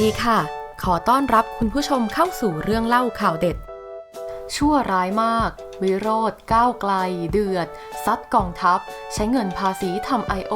ดีค่ะ ขอต้อนรับคุณผู้ชมเข้าสู่เรื่องเล่าข่าวเด็ด ชั่วร้ายมาก วิโรธก้าวไกล เดือด ซัดกองทัพ ใช้เงินภาษีทำไอโอ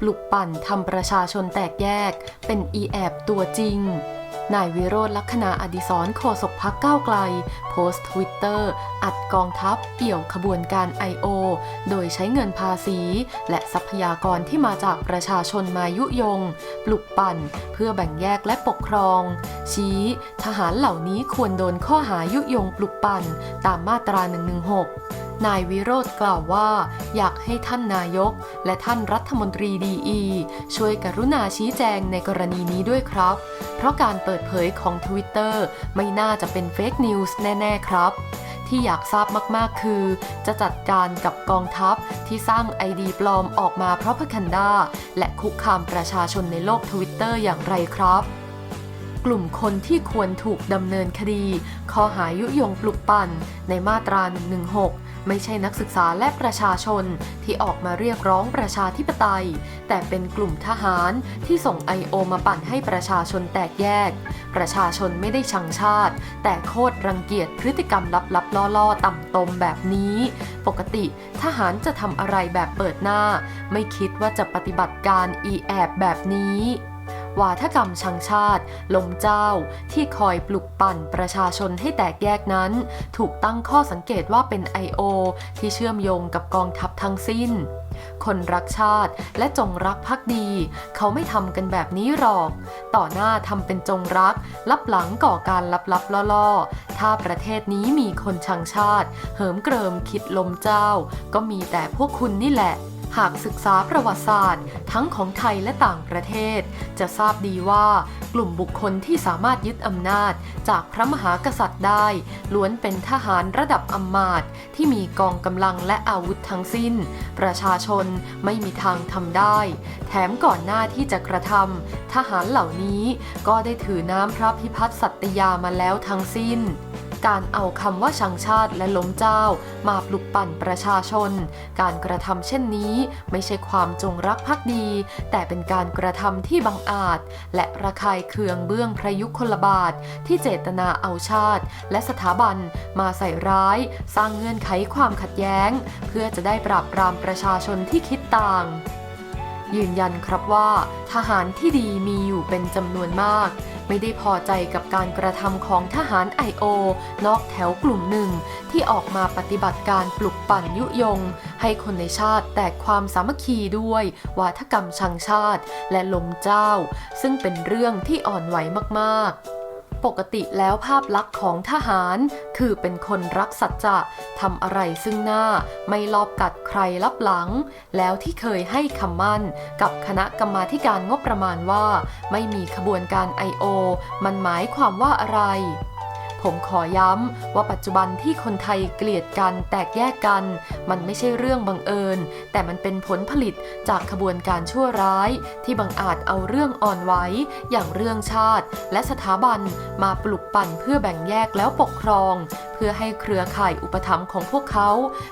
ปลุกปั่นทำประชาชนแตกแยก เป็นอีแอบตัวจริง นายวิโรธลักษณะอดิศรโฆษกพักก้าวไกล โพสต์ทวิตเตอร์ อัดกองทัพเปี่ยวขบวนการ I.O. โดยใช้เงินภาษี และทรัพยากรที่มาจากประชาชนมายุยง ปลุกปั่น เพื่อแบ่งแยกและปกครอง ชี้ ทหารเหล่านี้ควรโดนข้อหายุยงปลุกปั่น ตามมาตรา 116นายวิโรธกล่าวว่า อยากให้ท่านนายก และท่านรัฐมนตรีดีอี ช่วยกรุณาชี้แจงในกรณีนี้ด้วยครับ เพราะการเปิดเผยของ Twitter ไม่น่าจะเป็นเฟกนิวส์แน่ ๆ ครับที่อยากทราบมากๆ คือ จะจัดการกับกองทัพที่สร้างไอดีปลอมออกมาเพราะพคันดาและคุกคามประชาชนในโลกทวิตเตอร์อย่างไรครับ กลุ่มคนที่ควรถูกดำเนินคดี ข้อหายุยงปลุกปั่นในมาตรา 116 ไม่ใช่นักศึกษาและประชาชนที่ออกมาเรียกร้องประชาธิปไตย แต่เป็นกลุ่มทหารที่ส่ง I.O. มาปั่นให้ประชาชนแตกแยก ประชาชนไม่ได้ชังชาติ แต่โคตรรังเกียจพฤติกรรมลับๆล่อๆ ต่ำตมแบบนี้ ปกติทหารจะทำอะไรแบบเปิดหน้า ไม่คิดว่าจะปฏิบัติการอีแอบแบบนี้ วาทกรรมชังชาติ ลมเจ้า ที่คอยปลุกปั่นประชาชนให้แตกแยกนั้น ถูกตั้งข้อสังเกตว่าเป็น I.O. ที่เชื่อมโยงกับกองทัพทั้งสิ้น คนรักชาติและจงรักภักดี เขาไม่ทำกันแบบนี้หรอก ต่อหน้าทำเป็นจงรัก ลับหลังก่อการลับๆล่อๆ ถ้าประเทศนี้มีคนชังชาติ เหิมเกริมคิดลมเจ้า ก็มีแต่พวกคุณนี่แหละ หากศึกษาประวัติศาสตร์ ทั้งของไทยและต่างประเทศ จะทราบดีว่ากลุ่มบุคคลที่สามารถยึดอำนาจ จากพระมหากษัตริย์ได้ ล้วนเป็นทหารระดับอำมาตย์ที่มีกองกำลังและอาวุธทั้งสิ้น ประชาชนไม่มีทางทำได้ แถมก่อนหน้าที่จะกระทำทหารเหล่านี้ก็ได้ถือน้ำพระพิพัฒน์สัตยามาแล้วทั้งสิ้น การเอาคำว่าชังชาติและล้มเจ้า มาปลุกปั่นประชาชน การกระทำเช่นนี้ไม่ใช่ความจงรักภักดี แต่เป็นการกระทำที่บังอาจ และระคายเคืองเบื้องพระยุคลบาท ที่เจตนาเอาชาติ และสถาบันมาใส่ร้าย สร้างเงื่อนไขความขัดแย้ง เพื่อจะได้ปราบปรามประชาชนที่คิดต่างยืนยันครับว่า ทหารที่ดีมีอยู่เป็นจำนวนมาก ไม่ได้พอใจกับการกระทำของทหารไอโอนอกแถวกลุ่มหนึ่ง ที่ออกมาปฏิบัติการปลุกปั่นยุยง ให้คนในชาติแตกความสามัคคีด้วย วาทกรรมชังชาติและลมเจ้า ซึ่งเป็นเรื่องที่อ่อนไหวมากๆ ปกติแล้วภาพลักษณ์ของทหาร คือเป็นคนรักสัจจะทำอะไรซึ่งหน้าไม่ลอบกัดใครลับหลัง แล้วที่เคยให้คำมั่น กับคณะกรรมาการงบประมาณว่า ไม่มีขบวนการ I.O. มันหมายความว่าอะไร ผมขอย้ำว่าปัจจุบันที่คนไทยเกลียดกันแตกแยกกัน มันไม่ใช่เรื่องบังเอิญ แต่มันเป็นผลผลิตจากขบวนการชั่วร้าย ที่บังอาจเอาเรื่องอ่อนไหวอย่างเรื่องชาติ และสถาบันมาปลุกปั่นเพื่อแบ่งแยกแล้วปกครอง เพื่อให้เครือข่ายอุปถัมภ์ของพวกเขา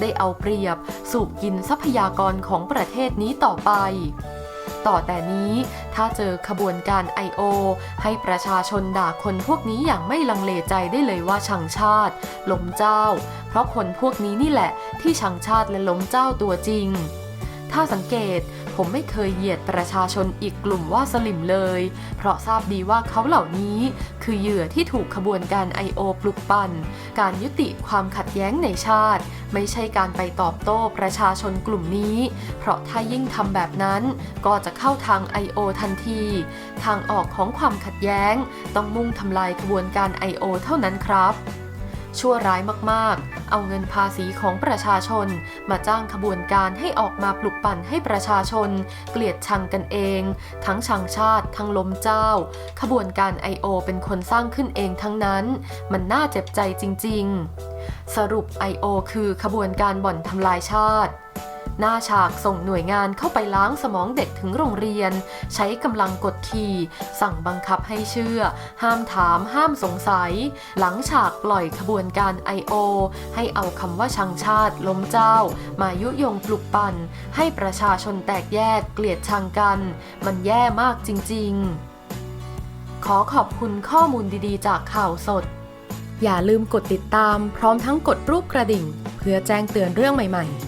ได้เอาเปรียบ สูบกินทรัพยากรของประเทศนี้ต่อไป ต่อแต่นี้ถ้าเจอขบวนการ I.O. ให้ประชาชนด่าคนพวกนี้อย่างไม่ลังเลใจได้เลยว่าชังชาติ ล้มเจ้า เพราะคนพวกนี้นี่แหละที่ชังชาติและล้มเจ้าตัวจริง ถ้าสังเกต ผมไม่เคยเหยียดประชาชนอีกกลุ่มว่าสลิมเลย เพราะทราบดีว่าเขาเหล่านี้คือเหยื่อที่ถูกขบวนการ I.O. ปลุกปั่น การยุติความขัดแย้งในชาติ ไม่ใช่การไปตอบโต้ประชาชนกลุ่มนี้ เพราะถ้ายิ่งทำแบบนั้น ก็จะเข้าทาง I.O. ทันที ทางออกของความขัดแย้ง ต้องมุ่งทำลายขบวนการ I.O. เท่านั้นครับ ชั่วร้ายมากๆ เอาเงินภาษีของประชาชน มาจ้างขบวนการให้ออกมาปลุกปั่นให้ประชาชน เกลียดชังกันเอง ทั้งชังชาติ ทั้งล้มเจ้า ขบวนการ I.O. เป็นคนสร้างขึ้นเองทั้งนั้น มันน่าเจ็บใจจริง ๆ สรุป I.O. คือขบวนการบ่อนทำลายชาติ หน้าฉากส่งหน่วยงานเข้าไปล้างสมองเด็กถึงโรงเรียน ใช้กำลังกดขี่ สั่งบังคับให้เชื่อ ห้ามถามห้ามสงสัย หลังฉากปล่อยขบวนการ I.O. ให้เอาคำว่าชังชาติล้มเจ้า มายุยงปลุกปั่น ให้ประชาชนแตกแยกเกลียดชังกัน มันแย่มากจริง ๆ ขอขอบคุณข้อมูลดีๆ จากข่าวสด อย่าลืมกดติดตามพร้อมทั้งกดรูปกระดิ่ง เพื่อแจ้งเตือนเรื่องใหม่ ๆ